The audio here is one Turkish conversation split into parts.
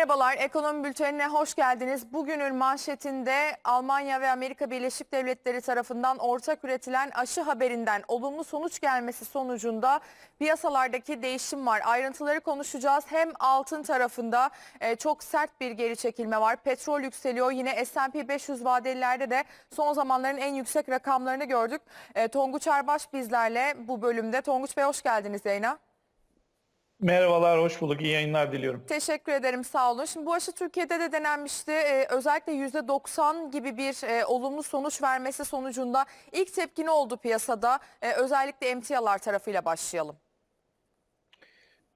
Merhabalar, Ekonomi Bülteni'ne hoş geldiniz. Bugünün manşetinde Almanya ve Amerika Birleşik Devletleri tarafından ortak üretilen aşı haberinden olumlu sonuç gelmesi sonucunda piyasalardaki değişim var. Ayrıntıları konuşacağız. Hem altın tarafında e, çok sert bir geri çekilme var. Petrol yükseliyor. Yine S&P 500 vadelilerde de son zamanların en yüksek rakamlarını gördük. E, Tonguç Erbaş bizlerle bu bölümde. Tonguç Bey hoş geldiniz yayına. Merhabalar, hoş bulduk. İyi yayınlar diliyorum. Teşekkür ederim, sağ olun. Şimdi bu aşı Türkiye'de de denenmişti. Ee, özellikle %90 gibi bir e, olumlu sonuç vermesi sonucunda ilk tepki ne oldu piyasada? Ee, özellikle emtialar tarafıyla başlayalım.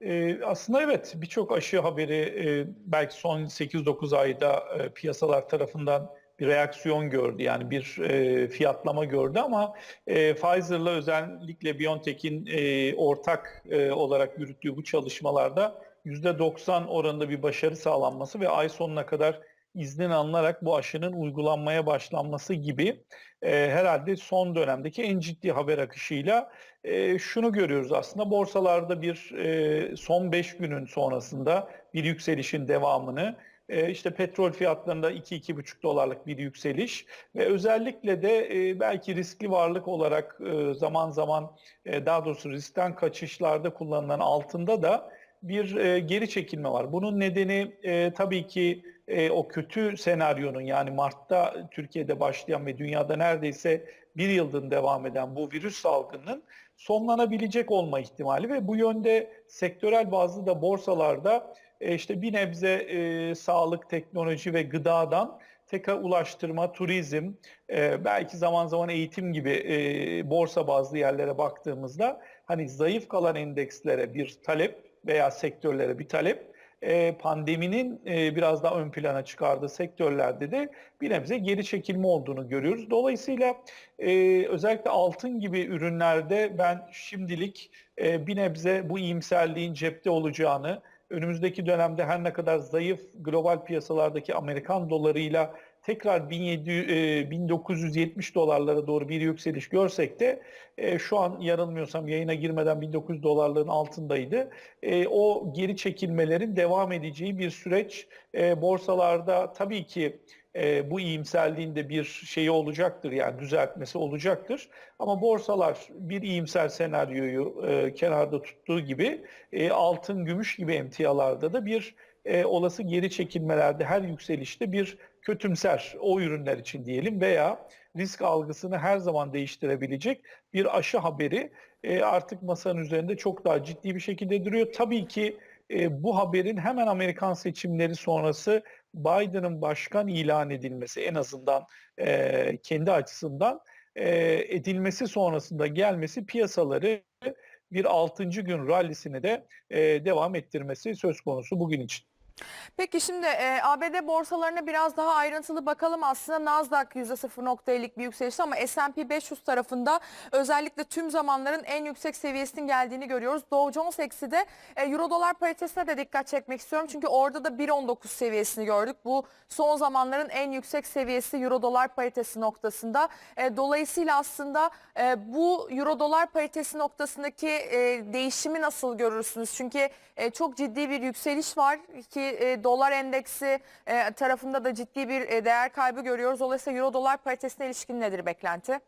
Ee, aslında evet, birçok aşı haberi e, belki son 8-9 ayda e, piyasalar tarafından bir reaksiyon gördü. Yani bir e, fiyatlama gördü ama e, Pfizer'la özellikle BioNTech'in e, ortak e, olarak yürüttüğü bu çalışmalarda %90 oranında bir başarı sağlanması ve ay sonuna kadar iznin alınarak bu aşının uygulanmaya başlanması gibi e, herhalde son dönemdeki en ciddi haber akışıyla e, şunu görüyoruz aslında borsalarda bir e, son 5 günün sonrasında bir yükselişin devamını e, işte petrol fiyatlarında 2-2,5 dolarlık bir yükseliş ve özellikle de e, belki riskli varlık olarak e, zaman zaman e, daha doğrusu riskten kaçışlarda kullanılan altında da bir e, geri çekilme var. Bunun nedeni e, tabii ki e, o kötü senaryonun yani Mart'ta Türkiye'de başlayan ve dünyada neredeyse bir yıldır devam eden bu virüs salgınının sonlanabilecek olma ihtimali ve bu yönde sektörel bazı da borsalarda e, işte bir nebze e, sağlık, teknoloji ve gıdadan tekrar ulaştırma, turizm, e, belki zaman zaman eğitim gibi e, borsa bazlı yerlere baktığımızda hani zayıf kalan endekslere bir talep veya sektörlere bir talep, e, pandeminin e, biraz daha ön plana çıkardığı sektörlerde de bir nebze geri çekilme olduğunu görüyoruz. Dolayısıyla e, özellikle altın gibi ürünlerde ben şimdilik bir nebze bu iyimserliğin cepte olacağını, önümüzdeki dönemde her ne kadar zayıf global piyasalardaki Amerikan dolarıyla tekrar 1700, e, 1970 dolarlara doğru bir yükseliş görsek de e, şu an yanılmıyorsam yayına girmeden 1900 dolarların altındaydı. E, o geri çekilmelerin devam edeceği bir süreç borsalarda tabii ki bu iyimserliğin de bir şeyi olacaktır yani düzeltmesi olacaktır. Ama borsalar bir iyimser senaryoyu kenarda tuttuğu gibi altın, gümüş gibi emtialarda da bir olası geri çekilmelerde her yükselişte bir kötümser o ürünler için diyelim veya risk algısını her zaman değiştirebilecek bir aşı haberi e, artık masanın üzerinde çok daha ciddi bir şekilde duruyor. Tabii ki e, bu haberin hemen Amerikan seçimleri sonrası Biden'ın başkan ilan edilmesi en azından e, kendi açısından e, edilmesi sonrasında gelmesi piyasaları bir 6. gün rallisini de e, devam ettirmesi söz konusu bugün için. Peki şimdi e, ABD borsalarına biraz daha ayrıntılı bakalım. Aslında Nasdaq %0.50'lik bir yükselişti ama S&P 500 tarafında özellikle tüm zamanların en yüksek seviyesinin geldiğini görüyoruz. Dow Jones eksi de e, Euro dolar paritesine de dikkat çekmek istiyorum. Çünkü orada da 1.19 seviyesini gördük. Bu son zamanların en yüksek seviyesi Euro dolar paritesi noktasında. E, dolayısıyla aslında e, bu Euro dolar paritesi noktasındaki e, değişimi nasıl görürsünüz? Çünkü e, çok ciddi bir yükseliş var ki e, dolar endeksi e, tarafında da ciddi bir e, değer kaybı görüyoruz. Dolayısıyla euro dolar paritesine ilişkin nedir beklenti?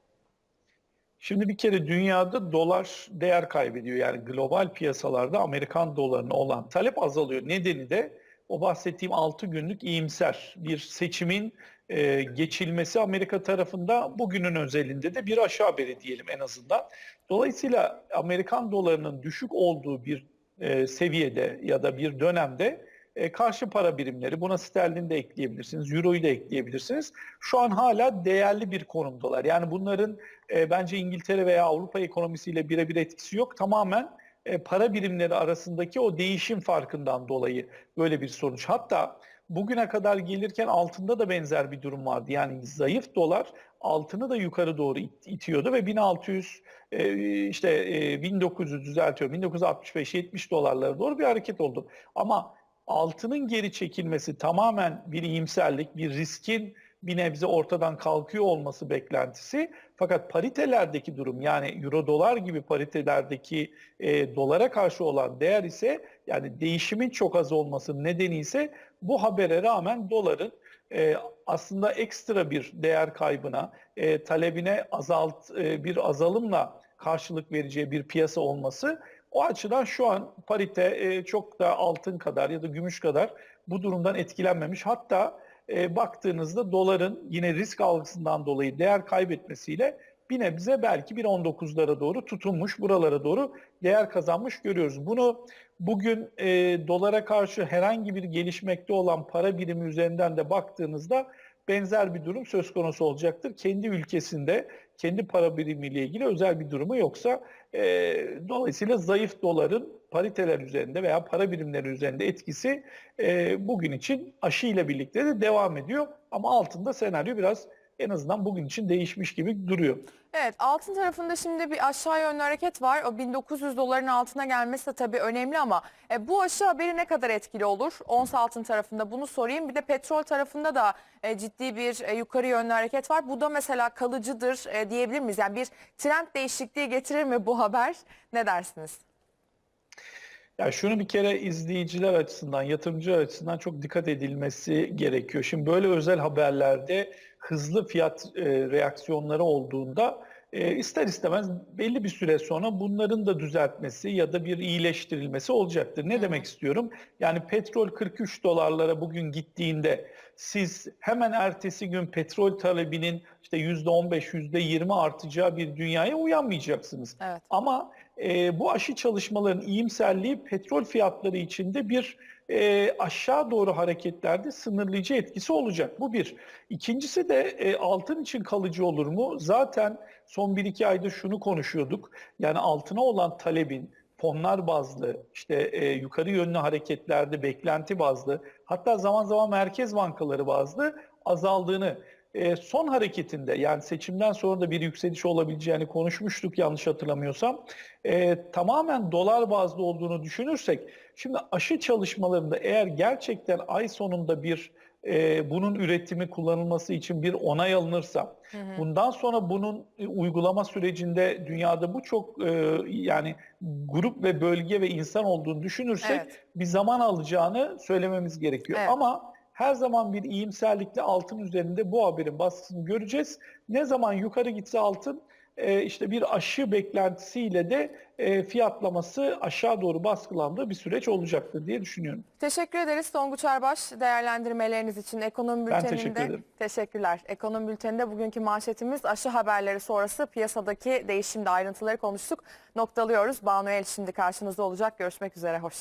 Şimdi bir kere dünyada dolar değer kaybediyor. Yani global piyasalarda Amerikan dolarına olan talep azalıyor. Nedeni de o bahsettiğim 6 günlük iyimser bir seçimin e, geçilmesi Amerika tarafında bugünün özelinde de bir aşağı haberi diyelim en azından. Dolayısıyla Amerikan dolarının düşük olduğu bir e, seviyede ya da bir dönemde e, karşı para birimleri buna sterlin de ekleyebilirsiniz, euroyu da ekleyebilirsiniz. Şu an hala değerli bir konumdalar. Yani bunların e, bence İngiltere veya Avrupa ekonomisiyle birebir etkisi yok. Tamamen e, para birimleri arasındaki o değişim farkından dolayı böyle bir sonuç. Hatta bugüne kadar gelirken altında da benzer bir durum vardı. Yani zayıf dolar altını da yukarı doğru it- itiyordu ve 1600 e, işte e, 1900 düzeltiyorum 1965-70 dolarlara doğru bir hareket oldu. Ama altının geri çekilmesi tamamen bir iyimserlik, bir riskin bir nebze ortadan kalkıyor olması beklentisi. Fakat paritelerdeki durum yani euro dolar gibi paritelerdeki e, dolara karşı olan değer ise yani değişimin çok az olması nedeni ise bu habere rağmen doların e, aslında ekstra bir değer kaybına, e, talebine azalt e, bir azalımla karşılık vereceği bir piyasa olması o açıdan şu an parite e, çok da altın kadar ya da gümüş kadar bu durumdan etkilenmemiş. Hatta e, baktığınızda doların yine risk algısından dolayı değer kaybetmesiyle bir nebze belki 1.19'lara doğru tutunmuş, buralara doğru değer kazanmış görüyoruz. Bunu bugün e, dolara karşı herhangi bir gelişmekte olan para birimi üzerinden de baktığınızda benzer bir durum söz konusu olacaktır. Kendi ülkesinde, kendi para birimiyle ilgili özel bir durumu yoksa e, dolayısıyla zayıf doların pariteler üzerinde veya para birimleri üzerinde etkisi e, bugün için aşı ile birlikte de devam ediyor. Ama altında senaryo biraz en azından bugün için değişmiş gibi duruyor. Evet altın tarafında şimdi bir aşağı yönlü hareket var. O 1900 doların altına gelmesi de tabii önemli ama e, bu aşı haberi ne kadar etkili olur? Ons altın tarafında bunu sorayım. Bir de petrol tarafında da e, ciddi bir e, yukarı yönlü hareket var. Bu da mesela kalıcıdır e, diyebilir miyiz? Yani bir trend değişikliği getirir mi bu haber? Ne dersiniz? Ya şunu bir kere izleyiciler açısından, yatırımcılar açısından çok dikkat edilmesi gerekiyor. Şimdi böyle özel haberlerde hızlı fiyat e, reaksiyonları olduğunda e, ister istemez belli bir süre sonra bunların da düzeltmesi ya da bir iyileştirilmesi olacaktır. Ne demek istiyorum? Yani petrol 43 dolarlara bugün gittiğinde siz hemen ertesi gün petrol talebinin işte %15, %20 artacağı bir dünyaya uyanmayacaksınız. Evet. Ama e, bu aşı çalışmaların iyimserliği petrol fiyatları içinde bir e, aşağı doğru hareketlerde sınırlayıcı etkisi olacak. Bu bir. İkincisi de e, altın için kalıcı olur mu? Zaten son 1-2 aydır şunu konuşuyorduk. Yani altına olan talebin fonlar bazlı, işte e, yukarı yönlü hareketlerde beklenti bazlı, hatta zaman zaman merkez bankaları bazlı azaldığını e, son hareketinde yani seçimden sonra da bir yükseliş olabileceğini konuşmuştuk yanlış hatırlamıyorsam. E, tamamen dolar bazlı olduğunu düşünürsek şimdi aşı çalışmalarında eğer gerçekten ay sonunda bir e, bunun üretimi kullanılması için bir onay alınırsa bundan sonra bunun e, uygulama sürecinde dünyada bu çok e, yani grup ve bölge ve insan olduğunu düşünürsek Evet. bir zaman alacağını söylememiz gerekiyor. Evet. Ama her zaman bir iyimserlikle altın üzerinde bu haberin baskısını göreceğiz. Ne zaman yukarı gitse altın e, işte bir aşı beklentisiyle de e, fiyatlaması aşağı doğru baskılandığı bir süreç olacaktır diye düşünüyorum. Teşekkür ederiz Tonguç Erbaş değerlendirmeleriniz için ekonomi Ben bülteninde. teşekkür ederim. Teşekkürler. Ekonomi bülteninde bugünkü manşetimiz aşı haberleri sonrası piyasadaki değişimde ayrıntıları konuştuk. Noktalıyoruz. Banu El şimdi karşınızda olacak. Görüşmek üzere. Hoşçakalın.